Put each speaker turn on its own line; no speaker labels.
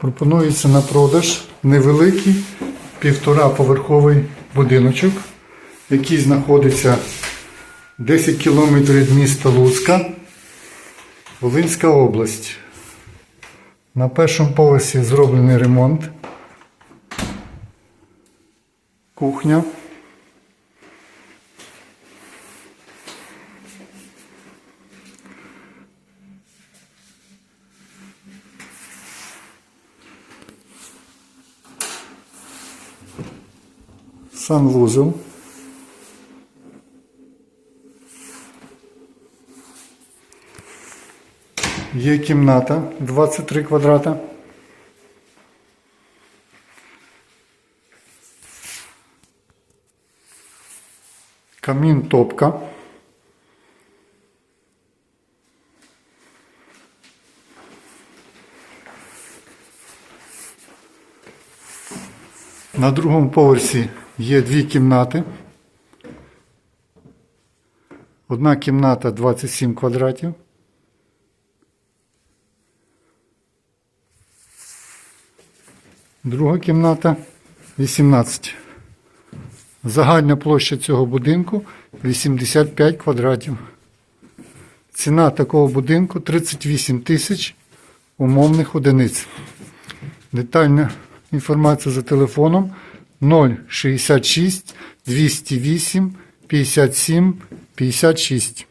Пропонується на продаж невеликий півтораповерховий будиночок, який знаходиться 10 кілометрів від міста Луцька, Волинська область. На першому поверсі зроблений ремонт. Кухня. Санвузол. Є кімната 23 квадрата. Камін топка. На другому поверсі є дві кімнати. Одна кімната 27 квадратів. Друга кімната 18. Загальна площа цього будинку 85 квадратів. Ціна такого будинку 38 тисяч умовних одиниць. Детальна інформація за телефоном 066 208 57 56.